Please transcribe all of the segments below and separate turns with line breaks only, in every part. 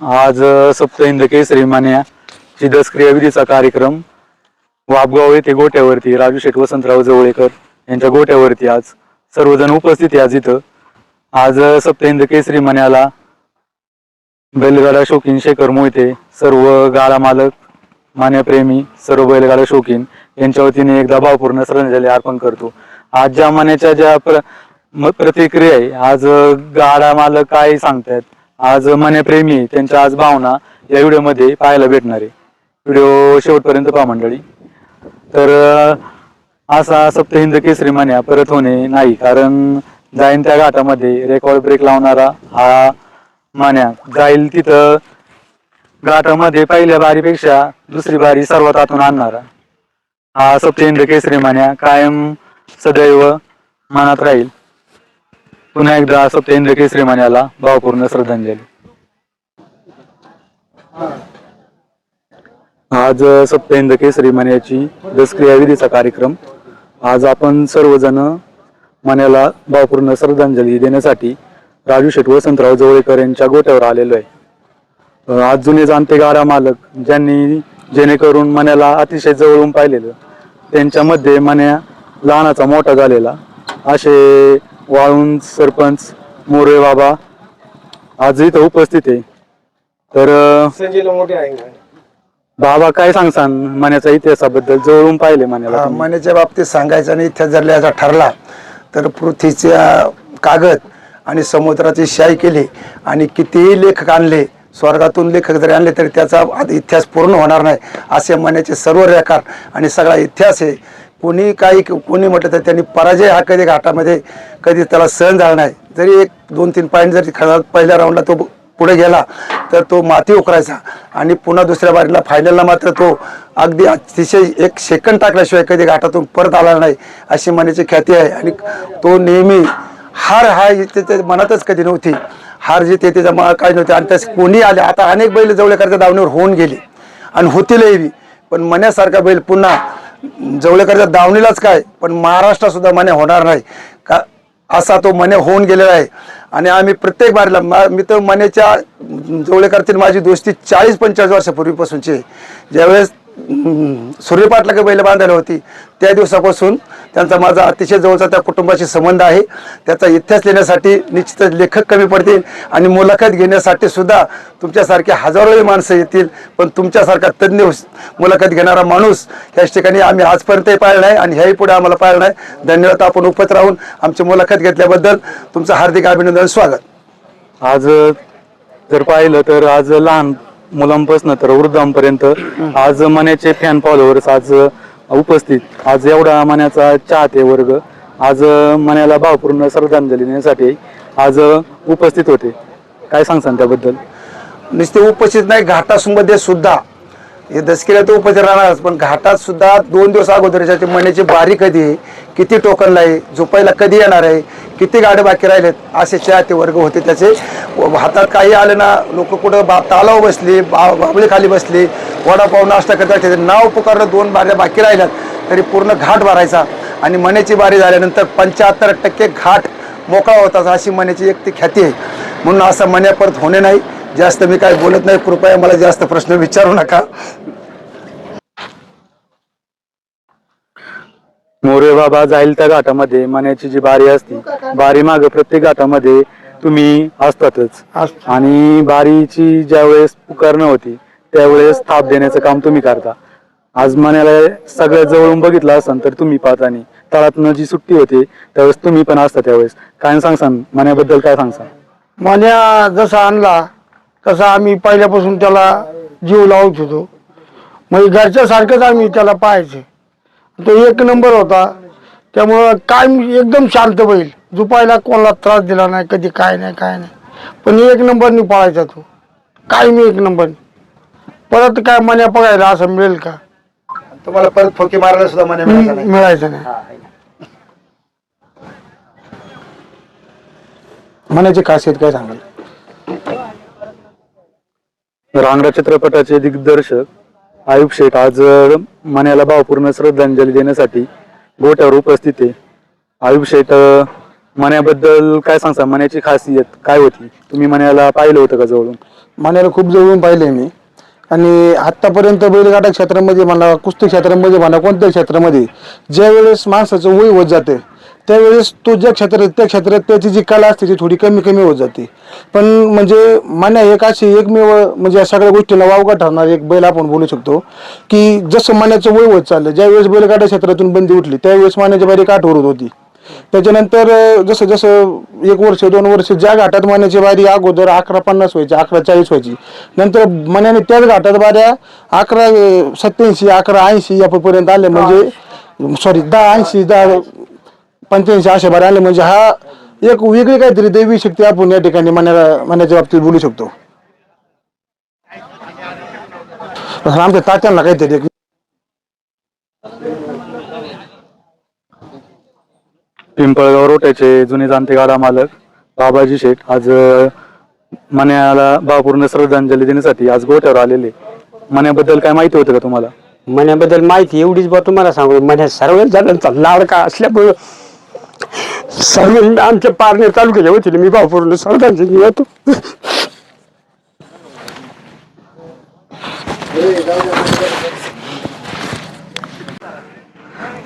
आज अ, सप्त हिंद केसरी मान्या ची दसक्रिया विधीचा कार्यक्रम वाबगाव येथे गोट्यावरती राजू शेठ वसंतराव जवळेकर यांच्या गोट्यावरती आज सर्वजण उपस्थित आहे आज इथं. आज अ, सप्त केसरी मान्याला बैलगाडा शौकीन शेखर मोहिते सर्व गाडा मालक मान्यप्रेमी सर्व बैलगाडा शौकीन यांच्या वतीने एकदा भावपूर्ण श्रद्धांजली अर्पण करतो. आज ज्या मान्याच्या ज्या प्र म- प्रतिक्रिया आहे आज गाडा मालक काय सांगतायत? आज मनेप्रेमी त्यांच्या आज भावना या व्हिडिओमध्ये पाहायला भेटणार आहे. व्हिडिओ शेवटपर्यंत पहा मंडळी. तर असा सप्त हिंद केसरी मान्या परत होणे नाही कारण जाईन त्या घाटामध्ये रेकॉर्ड ब्रेक लावणारा हा मान्या जाईल तिथं घाटामध्ये पहिल्या बारीपेक्षा दुसरी बारी सर्वात आतून आणणारा. हा सप्तेंद्र केसरी मान्या कायम सदैव मनात राहील. पुन्हा एकदा सप्तेंद्र केसरी मान्याला भावपूर्ण श्रद्धांजली. आज सप्तेंद्र केसरी मान्याची दसक्रियाविधीचा कार्यक्रम. आज आपण सर्वजण मान्याला भावपूर्ण श्रद्धांजली देण्यासाठी राजू शेठ वसंतराव जवळेकर यांच्या गोट्यावर आलेलो आहे. आज जुने जाणते गारा मालक ज्यांनी जेणेकरून मनाला अतिशय जवळून पाहिलेलं त्यांच्यामध्ये मन्या लहानाचा मोठा झालेला असे वाळून सरपंच मोरे बाबा आज इथं उपस्थित आहे. तर अं,
संजयला मोठे आहे
बाबा काय सांगसान मन्याच्या इतिहासाबद्दल? जवळून पाहिले
हा,
तुम्ही?
मनाच्या बाबतीत सांगायचं आणि इथे जर लिहायचा ठरला तर पृथ्वीच्या कागद आणि समुद्राची शाई केली आणि कितीही लेखक आणले स्वर्गातून लेखक जरी आणले तरी त्याचा इतिहास पूर्ण होणार नाही असे मनाचे सर्व रेखार आणि सगळा इतिहास आहे. कोणी काही कोणी म्हटलं तर त्यांनी पराजय हा कधी घाटामध्ये कधी त्याला सहन झाला नाही. जरी एक दोन तीन पॉईंट जरी खेळा पहिल्या राऊंडला तो पुढे गेला तर तो माती उकरायचा आणि पुन्हा दुसऱ्या बारीला फायनलला मात्र तो अगदी अतिशय एक सेकंड टाकल्याशिवाय कधी घाटातून परत आला नाही अशी मनाची ख्याती आहे. आणि तो नेहमी हार हा त्याच्या मनातच कधी नव्हती. हार जी ते त्याच्या मनात काही नव्हती. आणि त्यास कोणी आले. आता अनेक बैल जवळकरच्या दावणीवर होऊन गेले. आणि होतीलही. पण मण्यासारखा बैल पुन्हा जवळेकरच्या दावणीलाच काय पण महाराष्ट्रात सुद्धा मने होणार नाही का असा तो मने होऊन गेलेला आहे आणि आम्ही प्रत्येक बारीला मा- मी तर मनेच्या जवळेकरतील माझी दोस्ती चाळीस पंचेचाळीस वर्षापूर्वीपासूनची आहे. ज्यावेळेस सूर्यपाटला काही बैल बांधायला होती. त्या दिवसापासून त्यांचा माझा अतिशय जवळचा त्या कुटुंबाशी संबंध आहे. त्याचा इतिहास लिहिण्यासाठी निश्चितच लेखक कमी पडतील आणि मुलाखत घेण्यासाठी सुद्धा तुमच्यासारखे हजारोही माणसं येतील. पण तुमच्यासारखा तज्ज्ञ मुलाखत घेणारा माणूस ह्याच ठिकाणी आम्ही आजपर्यंतही पाहिलं नाही आणि ह्याही पुढे आम्हाला पाहिलं नाही. धन्यवाद. आपण उपत राहून आमची मुलाखत घेतल्याबद्दल तुमचं हार्दिक अभिनंदन स्वागत.
आज जर पाहिलं तर आज लहान मुलांपासून तर वृद्धांपर्यंत आज मण्याचे फॅन फॉलोअर्स आज उपस्थित. आज एवढा मण्याचा चाहते वर्ग. आज मण्याला भावपूर्ण श्रद्धांजली देण्यासाठी आज उपस्थित होते. काय सांगसान त्याबद्दल?
नुसते उपस्थित नाही घाटामध्ये सुद्धा हे दसकीला तर उपचार राहणारच पण घाटात सुद्धा दोन दिवस अगोदर महिन्याची बारी कधी आहे किती टोकनला आहे झोपायला कधी येणार आहे किती गाड्या बाकी राहिलेत असे चाहते वर्ग होते त्याचे. हातात काही आले ना लोक कुठं बा तालाव बसली बा बाबळी खाली बसली वडापाव नाश्ता करतात त्याचे नाव पुकारलं दोन बाऱ्या बाकी राहिल्यात तरी पूर्ण घाट भरायचा. आणि मण्याची बारी झाल्यानंतर पंच्याहत्तर टक्के घाट मोकळा होता अशी मण्याची एक ती ख्याती आहे. म्हणून असं मन्या परत होणे नाही. जास्त मी काय बोलत नाही कृपया मला जास्त प्रश्न विचारू नका.
मोरे बाबा जाईल त्या घाटामध्ये मण्याची जी बारी असते बारी माग प्रत्येक घाटामध्ये तुम्ही असतातच.
असतो.
आणि बारीची ज्या वेळेस पुकारणं होती त्यावेळेस थाप देण्याचं काम तुम्ही करता. आज मण्याला सगळ्यात जवळून बघितलं असाल तर तुम्ही पाहतानी तळातनं जी सुट्टी होते त्यावेळेस तुम्ही पण असता त्यावेळेस. काय सांगसान? मण्याबद्दल काय सांगसान?
मान्या जसा आणला तसा आम्ही पहिल्यापासून त्याला जीव लावत होतो. म्हणजे घरच्या सारखंच आम्ही त्याला पाहायचे. तो एक नंबर होता. त्यामुळं काय एकदम शांत बैल. झुपायला कोणाला त्रास दिला नाही कधी काय नाही काय नाही. पण एक नंबरनी पाळायचा तो. काय मी एक नंबर परत काय मन्या बघायला असं मिळेल का?
तुम्हाला परत फोके मारायला सुद्धा मन्या नाही.
मिळायचं नाही.
मनाची खासियत काय सांगाल?
रांगडा चित्रपटाचे दिग्दर्शक आयुब शेख आज मण्याला भावपूर्ण श्रद्धांजली देण्यासाठी गोट्यावर उपस्थित आहे. आयुब शेठ मण्याबद्दल काय सांगता? मण्याची खासियत काय होती? तुम्ही मण्याला पाहिलं होतं का जवळून?
मान्याला खूप जवळून पाहिले मी. आणि आत्तापर्यंत बैलगाडा क्षेत्रामध्ये म्हणा कुस्ती क्षेत्रामध्ये म्हणा कोणत्या क्षेत्रामध्ये ज्यावेळेस माणसाचं वय होत जाते त्यावेळेस तो ज्या क्षेत्रात त्या क्षेत्रात त्याची जी कला असते ती थोडी कमी कमी होत जाते. पण म्हणजे मान्या एक अशी एकमेव म्हणजे या सगळ्या गोष्टीला वावगा ठरणार एक बैल आपण बोलू शकतो की जसं मान्याचं वय होत चाललं ज्यावेळेस बैलगाडा क्षेत्रातून बंदी उठली त्यावेळेस मान्याची बारी काठ होत होती. त्याच्यानंतर जसं जसं एक वर्ष दोन वर्ष ज्या घाटात मान्याची बारी अगोदर अकरा पन्नास व्हायची अकरा चाळीस व्हायची नंतर मनाने त्याच घाटात बाऱ्या अकरा सत्याऐंशी अकरा ऐंशी यापर्यंत आले म्हणजे सॉरी दहा ऐंशी दहा पंच्याऐंशी अशा बारे आले म्हणजे हा एक वेगळी काहीतरी दैवी शक्ती आपण या ठिकाणी मनाला मनाच्या बाबतीत बोलू शकतो. आमच्या तात्यांना काहीतरी एक
पिंपळगाव रोट्याचे जुने जाणते गाडा मालक बाबाजी शेठ आज मन्याला भावपूर्ण श्रद्धांजली देण्यासाठी आज गोठ्यावर आलेले. मन्याबद्दल काय माहिती होतं का तुम्हाला?
मण्याबद्दल माहिती एवढीच बा तुम्हाला सांगू. मन्या सर्व जणांचा लाडका असल्यामुळं सर्व आमच्या पारणे तालुक्याच्या वतीने मी भावपूर्ण श्रद्धांजली येतो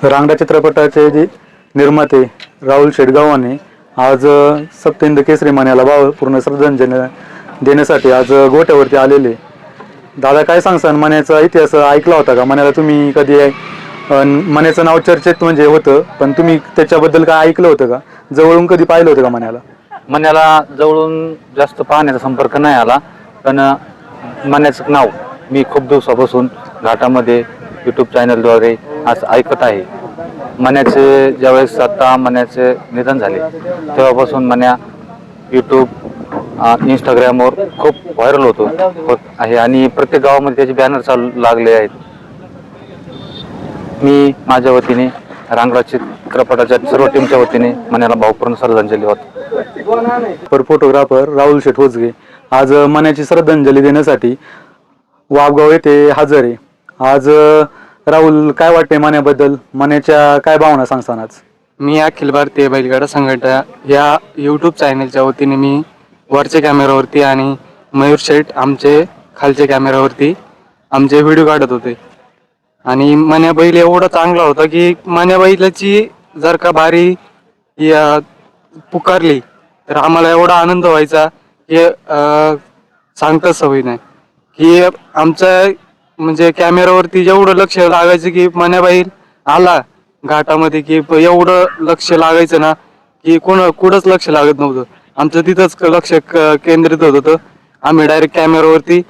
रांगडा चित्रपटाचे जे निर्माते राहुल शेडगावाने आज अं, सप्तेंद केसरी मन्याला भावपूर्ण श्रद्धांजली देण्यासाठी आज गोट्यावरती आलेले. दादा काय सांगसान? मान्याचा इतिहास ऐकला होता का? मान्याला तुम्ही कधी मण्याचं नाव चर्चेत म्हणजे होतं पण तुम्ही त्याच्याबद्दल काय ऐकलं होतं का? जवळून कधी पाहिलं होतं का मण्याला?
मण्याला जवळून जास्त पाहण्याचा संपर्क नाही आला पण मण्याचं नाव मी खूप दिवसापासून घाटामध्ये यूट्यूब चॅनलद्वारे आज ऐकत आहे. मण्याचे ज्यावेळेस आता मण्याचे निधन झाले तेव्हापासून मण्या यूट्यूब इंस्टाग्रामवर खूप व्हायरल होतो होत आहे. आणि प्रत्येक गावामध्ये त्याचे बॅनर चालू लागले आहेत. मी माझ्या वतीने रांगडा चित्रपटाच्या सर्व टीमच्या वतीने मण्याला भावपूर्ण श्रद्धांजली होत
पर फोटोग्राफर राहुल शेठ होजगे आज मनाची श्रद्धांजली देण्यासाठी वावगाव येथे हजर आहे. आज राहुल काय वाटते मण्याबद्दल? मनाच्या काय भावना सांगतानाच
मी अखिल भारतीय बैलगाडा संघटना या यूट्यूब चॅनलच्या वतीने मी वरच्या कॅमेरावरती आणि मयूर शेठ आमचे खालच्या कॅमेरावरती आमचे व्हिडिओ काढत होते. आणि मन्या बैल एवढा चांगला होता की मन्या बैलाची जर का भारी या पुकारली तर आम्हाला एवढा आनंद व्हायचा की अं, सांगताच सवय नाही. की आमच्या म्हणजे कॅमेरावरती जेवढं लक्ष लागायचं की मन्या बैल आला घाटामध्ये की एवढं लक्ष लागायचं ना की कोण कुठंच लक्ष लागत नव्हतं. आमचं तिथंच क- लक्ष केंद्रित होत होतं. आम्ही डायरेक्ट कॅमेरावरती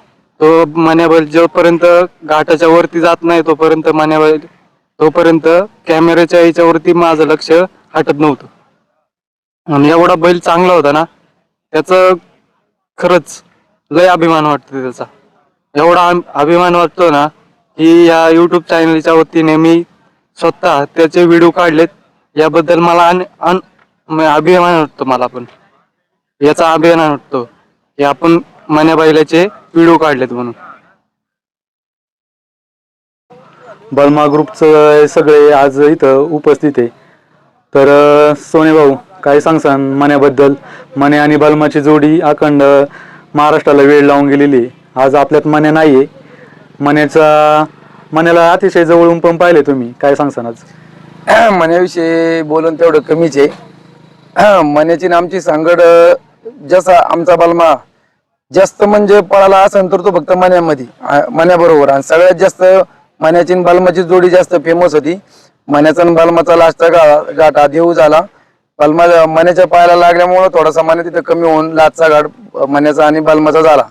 तो मन्याबैल जोपर्यंत घाटाच्या वरती जात नाही तोपर्यंत मन्याबैल तोपर्यंत कॅमेऱ्याच्या याच्यावरती माझं लक्ष हटत नव्हतं. आणि एवढा बैल चांगला होता ना त्याचं खरंच लय अभिमान वाटतो त्याचा. एवढा अभिमान वाटतो ना की या युट्यूब चॅनलच्या वतीने मी स्वतः त्याचे व्हिडिओ काढलेत. याबद्दल मला अन- अन- म- अभिमान वाटतो मला पण. याचा अभिमान वाटतो की आपण मण्याबैलाचे व्हिडिओ काढलेत म्हणून.
बलमा ग्रुपचं सगळे आज इथं उपस्थित आहे. तर सोने भाऊ काय सांगसान मण्याबद्दल? मने आणि बलमाची जोडी अखंड महाराष्ट्राला वेळ लावून गेलेली आहे. आज आपल्यात मन्या नाही आहे मण्याचा मण्याला अतिशय जवळून पण पाहिले तुम्ही. काय सांगसान आज?
मण्याविषयी बोलून तेवढं कमीच आहे. मण्याची आमची सांगड जसा आमचा बलमा जास्त म्हणजे पळाला असेल तर तो फक्त मण्यामध्ये मण्याबरोबर आणि सगळ्यात जास्त मण्याची बालमाची जोडी जास्त फेमस होती. मण्याचा आणि बलमाचा लास्टचा गा घाट देऊ झाला. बालमा मण्याच्या पायाला लागल्यामुळं थोडासा मण्या तिथं कमी होऊन लाचचा घाट मान्याचा मण्याचा आणि बालमाचा झाला.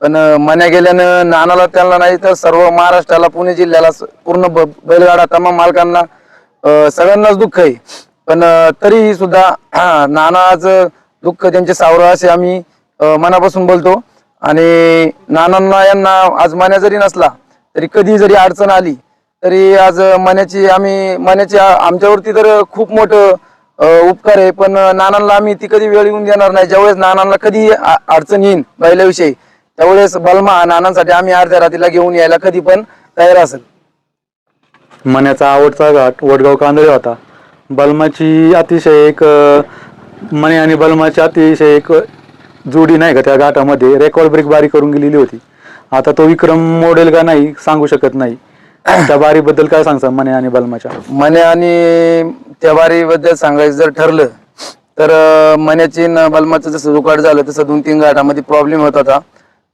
पण मान्या मण्या गेल्यानं नानाला त्यांना नाही तर सर्व महाराष्ट्राला पुणे जिल्ह्याला पूर्ण ब- बैलगाडा तमाम मालकांना सगळ्यांनाच दुःख आहे. पण तरीही सुद्धा हा, नाना आज दुःख त्यांचे सावरं असे आम्ही मनापासून बोलतो. आणि नानांना यांना आज मान्या जरी नसला तरी कधी जरी अडचण आली तरी आज मण्याची आम्ही मण्याची आमच्यावरती तर खूप मोठं उपकार आहे. पण नानांना आम्ही ती कधी वेळ येऊन देणार नाही. ज्यावेळेस नानांना कधी अडचण येईन बैलाविषयी त्यावेळेस बलमा नानांसाठी आम्ही अर्ध्या रात्रीला घेऊन यायला कधी पण तयार असेल.
मण्याचा आवडता घाट वडगाव कांदळे होता. बलमाची अतिशय एक मने आणि बलमाची अतिशय एक जोडी नाही का त्या गाठामध्ये रेकॉर्ड ब्रेक बारी करून गेलेली होती. आता तो विक्रम मोडेल का नाही सांगू शकत नाही. त्या बारीबद्दल काय सांगता मने आणि बलमाच्या?
मने आणि त्या बारीबद्दल सांगायचं जर ठरलं तर अं, मन्याची न बलमाचं जसं जुकाट झालं तसं दोन तीन गाठामध्ये प्रॉब्लेम होत होता.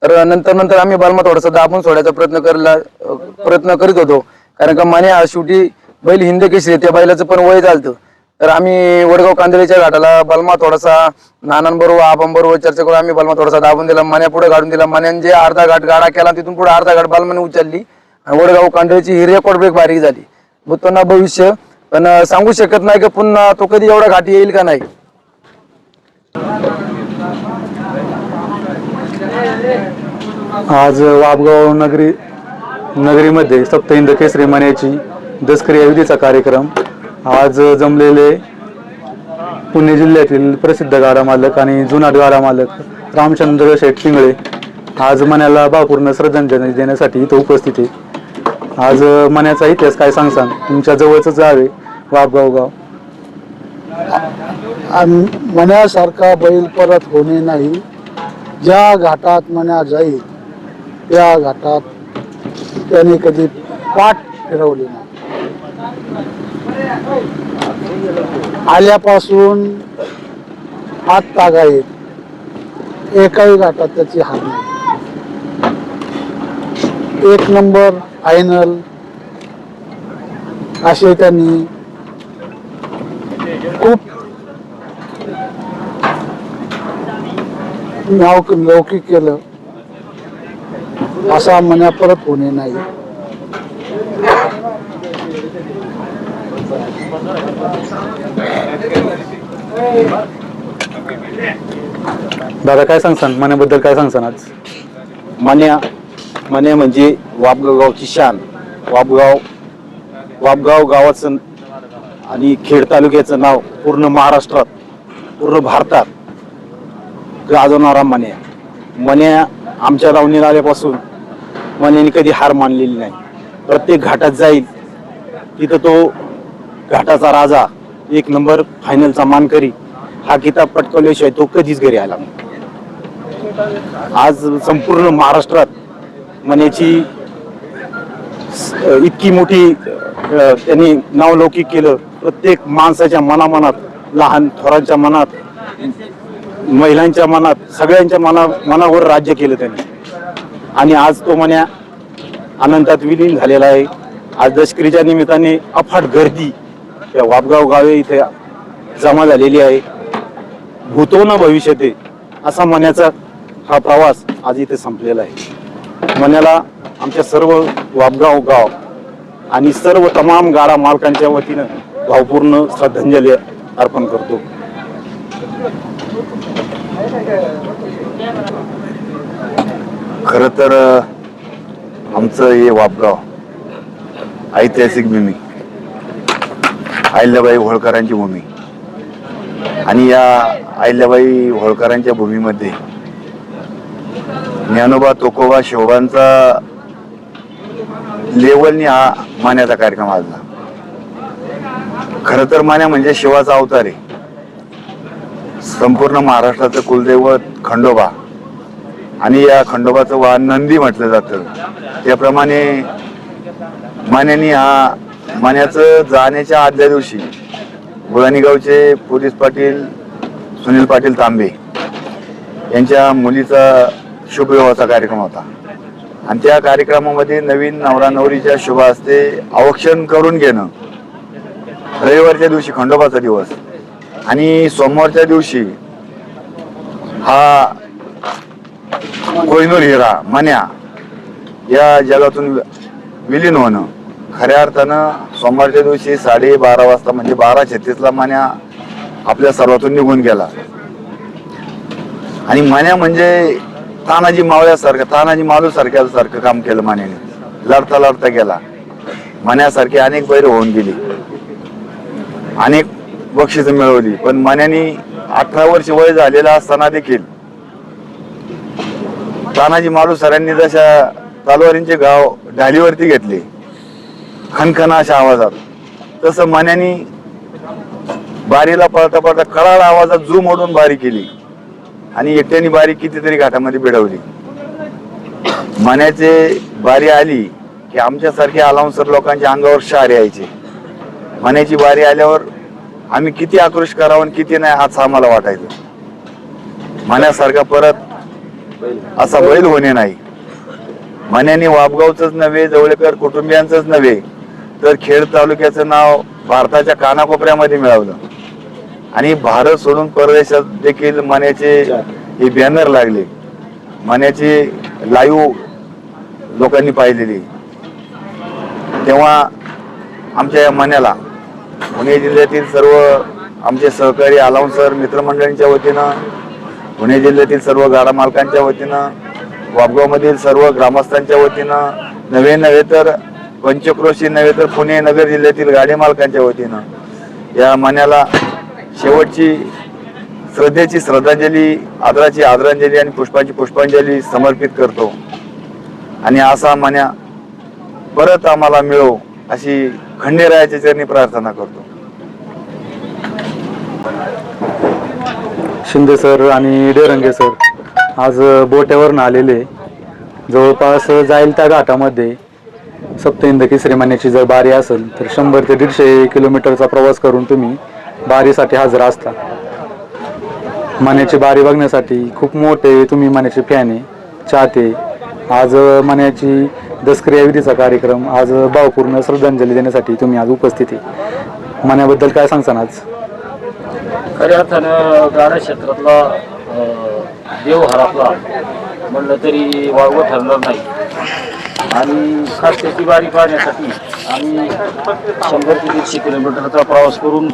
तर नंतर नंतर आम्ही बलमा थोडासा दाबून सोडायचा प्रयत्न करला अं, प्रयत्न करीत होतो. कारण का मने हा शेवटी बैल हिंद केसरी त्या बैलाचं पण वय झालतं. तर आम्ही वडगाव कांदळीच्या घाटाला बलमा थोडासा नानांबरोबर आबांबरोबर चर्चा करून आम्ही बलमा थोडासा दाबून दिला मन्या पुढे काढून दिला. मन्याने जे अर्धा घाट गाडा केला तिथून पुढे अर्धा घाट बलमाने उचलली. आणि वडगाव कांदळीची ही रेकॉर्ड ब्रेक बारीक झाली. भूतांना भविष्य. पण सांगू शकत नाही की पुन्हा तो कधी एवढा घाटी येईल का नाही?
आज वाबगाव नगरी नगरीमध्ये सप्त हिंद केसरी मान्याची दसकरी विधीचा कार्यक्रम. आज जमलेले पुणे जिल्ह्यातील प्रसिद्ध गाडा मालक आणि जुनाट गाडा मालक रामचंद्र शेठ शिंगळे आज मण्याला भावपूर्ण श्रद्धांजली देण्यासाठी इथं उपस्थित आहे. आज मण्याचा इतिहास काय सांगसान तुमच्या जवळच गाव आहे वाबगाव गाव.
आणि मण्यासारखा बैल परत होणे नाही. ज्या घाटात मण्या जाईल त्या घाटात त्याने कधी पाठ फिरवली नाही. आल्यापासून हात तागायत एकाही घाटात त्याची हार नाही. एक नंबर फायनल. असे त्यांनी खूप नाव लौकिक केलं. असा मना परत होणे नाही.
दादा काय सांगसान? मण्याबद्दल काय सांगसान आज?
मन्या मन्या म्हणजे वापगाव गावची शान. वापगाव वापगाव गावाचं आणि खेड तालुक्याचं नाव पूर्ण महाराष्ट्रात पूर्ण भारतात गाजवणारा मन्या. मन्या आमच्या दावणीला आल्यापासून मन्याने कधी हार मानलेली नाही. प्रत्येक घाटात जाईल तिथं तो घाटाचा राजा एक नंबर फायनलचा मानकरी हा किताब पटकवल्याशिवाय तो कधीच घरी आला नाही. आज संपूर्ण महाराष्ट्रात मण्याची इतकी मोठी त्यांनी नावलौकिक केलं. प्रत्येक माणसाच्या मनामनात लहान थोरांच्या मनात महिलांच्या मनात सगळ्यांच्या मना मनावर राज्य केलं त्यांनी. आणि आज तो मन्या आनंदात विलीन झालेला आहे. आज दशकरीच्या निमित्ताने अफाट गर्दी या वाबगाव गावे इथे जमा झालेली आहे. भूतो न भविष्यते असा मण्याचा हा प्रवास आज इथे संपलेला आहे. मण्याला आमच्या सर्व वाबगाव गाव आणि सर्व तमाम गाडा मालकांच्या वतीनं भावपूर्ण श्रद्धांजली अर्पण करतो.
खरं तर आमचं हे वापगाव ऐतिहासिक भूमी. अहिल्याबाई होळकरांची भूमी. आणि या अहिल्याबाई होळकरांच्या भूमीमध्ये ज्ञानोबा तोकोबा शोभांचा लेवलनी हा मान्याचा कार्यक्रम आजला खरं तर मान्या म्हणजे शिवाचा अवतार आहे. संपूर्ण महाराष्ट्राचं कुलदैवत खंडोबा. आणि या खंडोबाचं वाहन नंदी म्हटलं जातं. त्याप्रमाणे मान्यानी हा मान्याचं जाण्याच्या आदल्या दिवशी गुळाणीगावचे पोलीस पाटील सुनील पाटील तांबे यांच्या मुलीचा शुभविवाहाचा कार्यक्रम होता. आणि त्या कार्यक्रमामध्ये नवीन नवरा नवरीच्या शुभ असते औक्षण करून घेणं रविवारच्या दिवशी खंडोबाचा दिवस आणि सोमवारच्या दिवशी हा कोहिनूर हिरा मन्या या जगातून विलीन होणं खऱ्या अर्थानं सोमवारच्या दिवशी साडे बारा वाजता म्हणजे बारा छत्तीसला मान्या आपल्या सर्वातून निघून गेला. आणि मान्या म्हणजे तानाजी मावळ्यासारखं तानाजी मालू सारख्या सारखं काम केलं मान्याने. लढता लढता गेला. मान्यासारखी अनेक बैर होऊन गेली. अनेक बक्षिसं मिळवली. पण मान्याने अठरा वर्ष वय झालेला असताना देखील तानाजी मालू सरांनी जशा तलवारींचे गाव ढालीवरती घेतले खनखना अशा आवाजात. तसं मान्यानी बारीला पळता पळता कळाळ आवाजात झूम ओढून बारी केली. आणि एकट्याने बारी कितीतरी घाटामध्ये भिडवली मण्याचे बारी आली की आमच्यासारखे अलाउन्सर लोकांच्या अंगावर शार यायचे. मण्याची बारी आल्यावर आम्ही किती आक्रोश करावं आणि किती नाही आज आम्हाला वाटायचं. मण्यासारखा परत असा बैल होणे नाही. मण्याने वाबगावचंच नव्हे जवळेकर कुटुंबियांचंच नव्हे तर खेड तालुक्याचं नाव भारताच्या कानाकोपऱ्यामध्ये मिळवलं आणि भारत सोडून परदेशात देखील मण्याचे हे बॅनर लागले मान्याची लाईव्ह लोकांनी पाहिलेली. तेव्हा आमच्या या मण्याला पुणे जिल्ह्यातील सर्व आमचे सहकारी अलाउन्सर मित्रमंडळींच्या वतीनं पुणे जिल्ह्यातील सर्व गाडा मालकांच्या वतीनं वापगावमधील सर्व ग्रामस्थांच्या वतीनं नव्हे नव्हे तर पंचक्रोशी नव्हे तर पुणे नगर जिल्ह्यातील गाडी मालकांच्या वतीनं या मण्याला शेवटची श्रद्धेची श्रद्धांजली आदराची आदरांजली आणि पुष्पाची पुष्पांजली समर्पित करतो. आणि असा मन्या परत आम्हाला मिळो अशी खंडेरायाच्या चरणी प्रार्थना करतो.
शिंदे सर आणि डेरंगे सर आज बोट्यावरनं आलेले. जवळपास जाईल त्या घाटामध्ये सप्तहिंद केसरी मान्याची जर बारी असेल तर शंभर ते दीडशे किलोमीटरचा प्रवास करून तुम्ही बारीसाठी हजर असता. मान्याची बारी बघण्यासाठी खूप मोठे तुम्ही मान्याचे फॅन आहे चाहते आज मान्याची दसक्रिया विधीचा कार्यक्रम आज भावपूर्ण श्रद्धांजली देण्यासाठी तुम्ही आज उपस्थित आहे. मान्याबद्दल काय सांगसान आज?
खऱ्या अर्थानं गाडा क्षेत्रातला देव हरातला म्हणलं तरी वाळवं ठरणार नाही. आणि खास त्याची वारी पाहण्यासाठी आम्ही शंभर ते दीडशे किलोमीटरचा प्रवास करून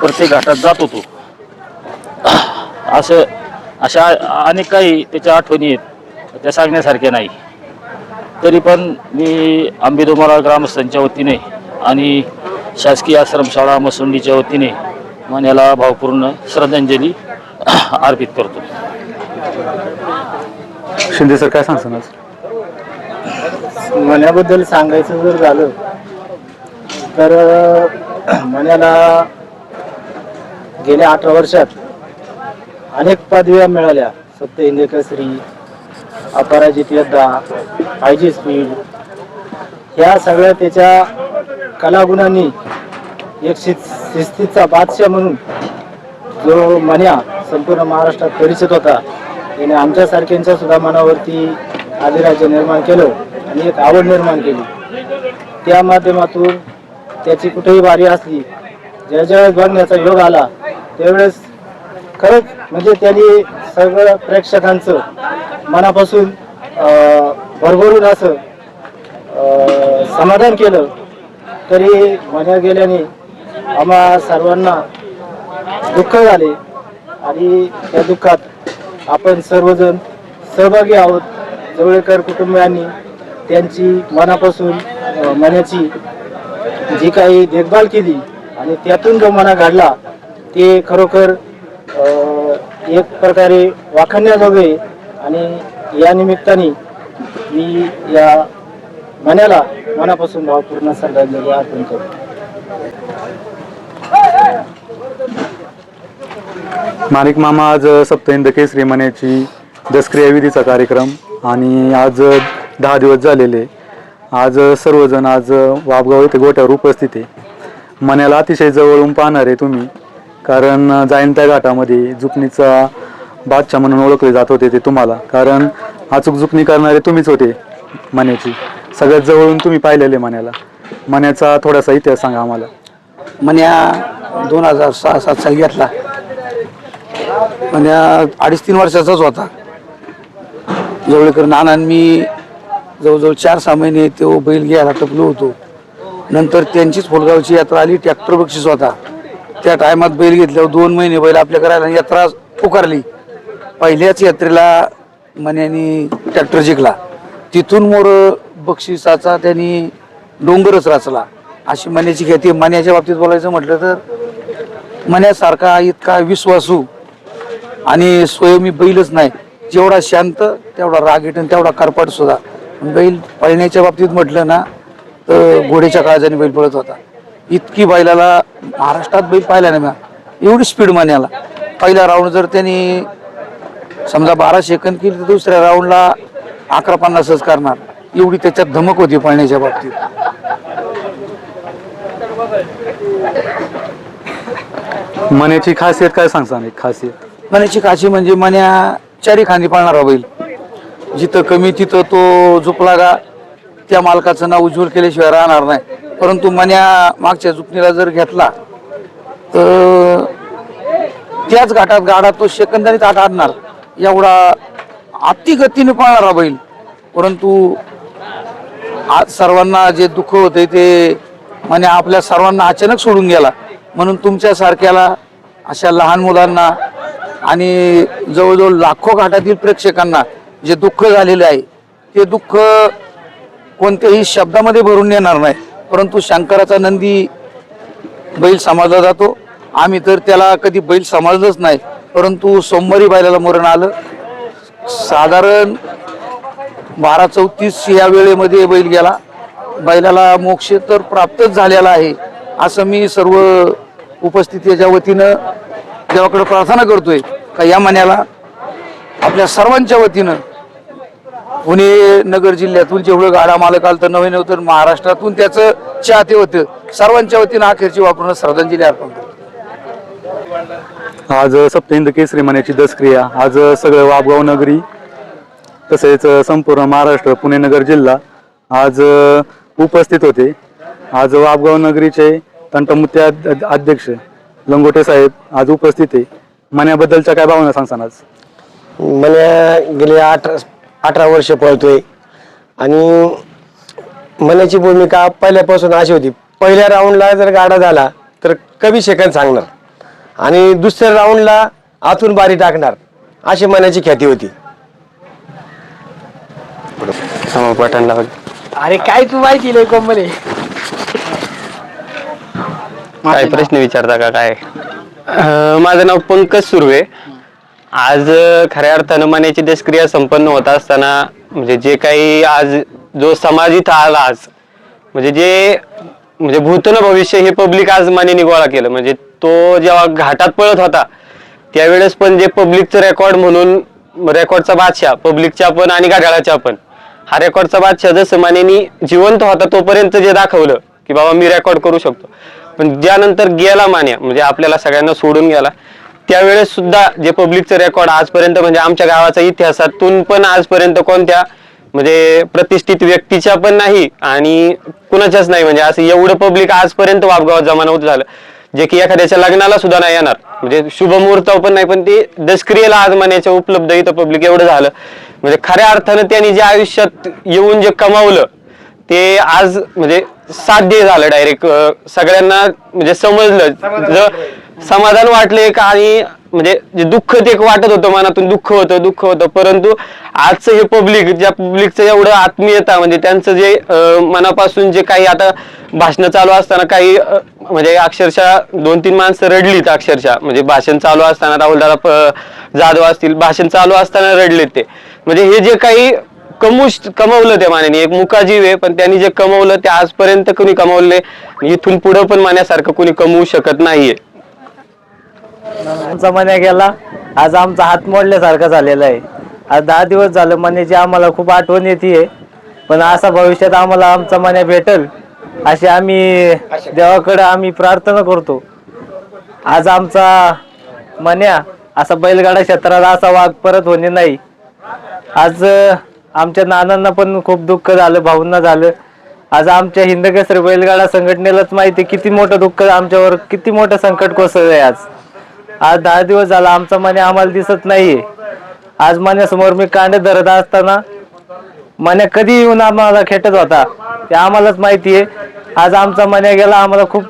प्रत्येक घाटात जात होतो. असं अशा अनेक काही त्याच्या आठवणी आहेत. त्या सांगण्यासारख्या नाही. तरी पण मी आंबेदोमरा ग्रामस्थांच्या वतीने आणि शासकीय आश्रमशाळा मसुंडीच्या वतीने मनाला भावपूर्ण श्रद्धांजली अर्पित करतो.
शिंदे सर काय सांगसान
मण्याबद्दल सांगायचं जर झालं तर मण्याला गेल्या अठरा वर्षात अनेक पदव्या मिळाल्या. सत्य हिंद श्री अपराजित योद्धा आयजी स्पीड ह्या सगळ्या त्याच्या कलागुणांनी एक शिस्तीचा बादशाह म्हणून जो मन्या संपूर्ण महाराष्ट्रात परिचित होता त्याने आमच्यासारख्यांच्या सुद्धा मनावरती आदिराज्य निर्माण केलं. आणि एक आवड निर्माण केली. त्या माध्यमातून त्याची कुठेही वारी असली ज्या ज्यावेळेस बघण्याचा योग आला त्यावेळेस खरंच म्हणजे त्यांनी सगळं प्रेक्षकांचं मनापासून भरभरून असं समाधान केलं. तरी मजा गेल्याने आम्हा सर्वांना दुःख झाले आणि त्या दुःखात आपण सर्वजण सहभागी आहोत. जवळकर कुटुंबियांनी त्यांची मनापासून मनाची जी काही देखभाल केली आणि त्यातून जो मना घडला ते खरोखर एक प्रकारे वाखण्याजोगे आणि या निमित्ताने मी या मनाला मनापासून भावपूर्ण श्रद्धांजली अर्पण करतो.
माणिक मामा आज सप्तहिंद केसरी मण्याची दसक्रिया विधीचा कार्यक्रम आणि आज दहा दिवस झालेले. आज सर्वजण आज वाबगाव येथे गोट्यावर उपस्थित आहे. मण्याला अतिशय जवळून पाहणार आहे तुम्ही. कारण जायंत्या घाटामध्ये जुपणीचा बादशाह म्हणून ओळखले जात होते ते तुम्हाला. कारण अचूक जुपणी करणारे तुम्हीच होते मण्याची. सगळ्यात जवळून तुम्ही पाहिलेले मण्याला. मण्याचा थोडासा इतिहास सांगा आम्हाला.
मन्या दोन हजार सहा सात साली घेतला. मन्या अडीच तीन वर्षाचाच होता. जवळकर नाना मी जवळजवळ चार सहा महिने तो बैल घ्यायला टपलो होतो. नंतर त्यांचीच फुलगावची यात्रा आली ट्रॅक्टर बक्षीस होता. त्या टायमात बैल घेतल्यावर दोन महिने बैल आपल्या करायला यात्रा पुकारली. पहिल्याच यात्रेला मन्यानी ट्रॅक्टर जिंकला. तिथून मोर बक्षिसाचा त्यांनी डोंगरच रचला. अशी मन्याची ख्याती मन्याच्या बाबतीत बोलायचं म्हटलं तर मन्यासारखा इतका विश्वासू आणि स्वयं बैलच नाही. जेवढा शांत तेवढा रागीट आणि तेवढा करपाट सुद्धा. बैल पळण्याच्या बाबतीत म्हटलं ना तर घोड्याच्या काळजाने बैल पळत होता. इतकी बैलाला महाराष्ट्रात बैल पाहिला नाही म्या एवढी स्पीड मन्याला पहिला राऊंड जर त्यांनी समजा बारा सेकंद केली तर दुसऱ्या राऊंडला अकरा पन्नासच करणार. एवढी त्याच्यात धमक होती पळण्याच्या बाबतीत.
मण्याची खासियत काय सांगता एक खासियत?
मण्याची काशी म्हणजे मन्या चारी खांदी पाळणारा बैल. जिथं कमी तिथं तो झुपला का त्या मालकाचं नाव उज्ज्वल केल्याशिवाय राहणार नाही. परंतु मन्या मागच्या जुपणीला जर घेतला तर त्याच घाटात गाडा तो सेकंदाने ताट आणणार. एवढा अतिगतीने पाळणारा बैल. परंतु आज सर्वांना जे दुःख होते ते म्हणे आपल्या सर्वांना अचानक सोडून गेला. म्हणून तुमच्यासारख्याला अशा लहान मुलांना आणि जवळजवळ लाखो घाटातील प्रेक्षकांना जे दुःख झालेले आहे ते दुःख कोणत्याही शब्दामध्ये भरून येणार नाही. परंतु शंकराचा नंदी बैल समाजला जातो. आम्ही तर त्याला कधी बैल समजलंच नाही परंतु सोमवारी बैलाला मरण आलं. साधारण बारा चौतीस या वेळेमध्ये बैल गेला. बैलाला मोक्ष तर प्राप्तच झालेला आहे असं मी सर्व उपस्थितीच्या वतीनं देवाकडे प्रार्थना करतोय. का या मण्याला आपल्या सर्वांच्या वतीनं पुणे नगर जिल्ह्यातून जेवढं गाडा मालक आलं तर नवे नव्हतं महाराष्ट्रातून त्याचं चाहते होतं. सर्वांच्या वतीनं अखेरची वापरून श्रद्धांजली अर्पण करतो.
आज सप्तहिंद केसरी मण्याची दसक्रिया. आज सगळं वाबगाव नगरी तसेच संपूर्ण महाराष्ट्र पुणे नगर जिल्हा आज उपस्थित होते. आज वाबगाव नगरीचे तंटमुत्ते अध- अध्यक्ष लंगोटे साहेब आज उपस्थित आहे. मण्याबद्दलच्या काय भावना सांगसान आज?
मला गेले आठ अठरा वर्ष पळतोय. आणि मनाची भूमिका पहिल्यापासून अशी होती. पहिल्या राऊंडला जर गाडा झाला तर कमी सेकंद सांगणार. आणि दुसऱ्या राऊंडला आतून बारी टाकणार अशी मनाची ख्याती होती.
अरे काय तू माहिती लय कोंबले
काय प्रश्न विचारता का काय? माझं नाव पंकज सुर्वे. आज खऱ्या अर्थानं मनाची देशक्रिया संपन्न होत असताना म्हणजे जे काही आज जो समाज इथं आला आज म्हणजे जे म्हणजे भूतन भविष्य हे पब्लिक आज मानेने गोळा केलं. म्हणजे तो जेव्हा घाटात पळत होता त्यावेळेस पण जे पब्लिकचं रेकॉर्ड म्हणून रेकॉर्डचा बादशाह पब्लिकच्या पण आणि गाड्याळाच्या पण हा रेकॉर्डचा बादशाह जसं मानेनी जिवंत होता तोपर्यंत जे दाखवलं की बाबा मी रेकॉर्ड करू शकतो. पण ज्यानंतर गेला मान्या म्हणजे आपल्याला सगळ्यांना सोडून गेला त्यावेळेस सुद्धा जे पब्लिकचं रेकॉर्ड आजपर्यंत म्हणजे आमच्या गावाच्या इतिहासातून पण आजपर्यंत कोणत्या म्हणजे प्रतिष्ठित व्यक्तीच्या पण नाही आणि कुणाच्याच नाही. म्हणजे असं एवढं पब्लिक आजपर्यंत वापगावात जमा नव्हतं झालं. जे की एखाद्याच्या लग्नाला सुद्धा नाही येणार. म्हणजे शुभ मुहूर्त पण नाही पण ते दशक्रियेला आज मान्याच्या उपलब्ध इथं पब्लिक एवढं झालं. म्हणजे खऱ्या अर्थानं त्यांनी जे आयुष्यात येऊन जे कमावलं ते आज म्हणजे साध्य झालं डायरेक्ट सगळ्यांना म्हणजे समजलं. समाधान वाटले का आणि म्हणजे जे दुःख ते एक वाटत होतं मनातून दुःख होतं दुःख होतं. परंतु आजचं हे पब्लिक ज्या पब्लिकचं एवढं आत्मीयता म्हणजे त्यांचं जे मनापासून जे काही आता भाषणं चालू असताना काही म्हणजे अक्षरशः दोन तीन माणसं रडलीत अक्षरशः. म्हणजे भाषण चालू असताना राहुलदादा दादा जाधव असतील भाषण चालू असताना रडलेत ते. म्हणजे हे जे काही कमवू कमवलं त्या मानेने एक मुकाजीव आहे पण त्यांनी जे कमवलं ते आजपर्यंत कोणी कमवले इथून पुढं पण मान्यासारखं कोणी कमवू शकत नाहीये.
आमचा मन्या गेला. आज आमचा हात मोडल्यासारखा झालेला आहे. आज दहा दिवस झालं मन्याची आम्हाला खूप आठवण येते पण असा भविष्यात आम्हाला आमचा मन्या भेटल अशी आम्ही देवाकडे आम्ही प्रार्थना करतो. आज आमचा मन्या असा बैलगाडा क्षेत्राला असा वाघ परत होणे नाही. आज आमच्या नानांना पण खूप दुःख झालं भाऊंना झालं. आज आमच्या हिंदकेसरी बैलगाडा संघटनेलाच माहिती आहे किती मोठं दुःख आमच्यावर किती मोठं संकट कोसळलंय आज. आज दहा दिवस झाला आमचा मने आम्हाला दिसत नाहीये आज मण्यासमोर मी कांडे धरत असताना मन्या कधी येऊन आम्हाला खेटत होता? ते आम्हालाच माहिती आहे. आज आमचा मन्या गेला आम्हाला खूप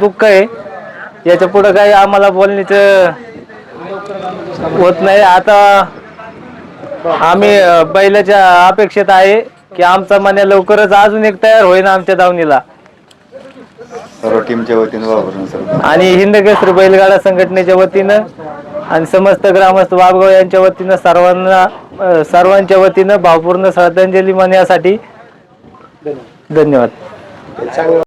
दुःख आहे. याच्यापुढे काही आम्हाला बोलण्याचं होत नाही. आता आम्ही बैलाच्या अपेक्षेत आहे की आमचा मन्या लवकरच अजून एक तयार होईन आमच्या दावणीला.
सर्व टीमच्या वतीनं सर्व.
आणि हिंद केसरी बैलगाडा संघटनेच्या वतीनं आणि समस्त ग्रामस्थ वाबगाव यांच्या वतीनं सर्वांना सर्वांच्या वतीनं भावपूर्ण श्रद्धांजली म्हणण्यासाठी धन्यवाद.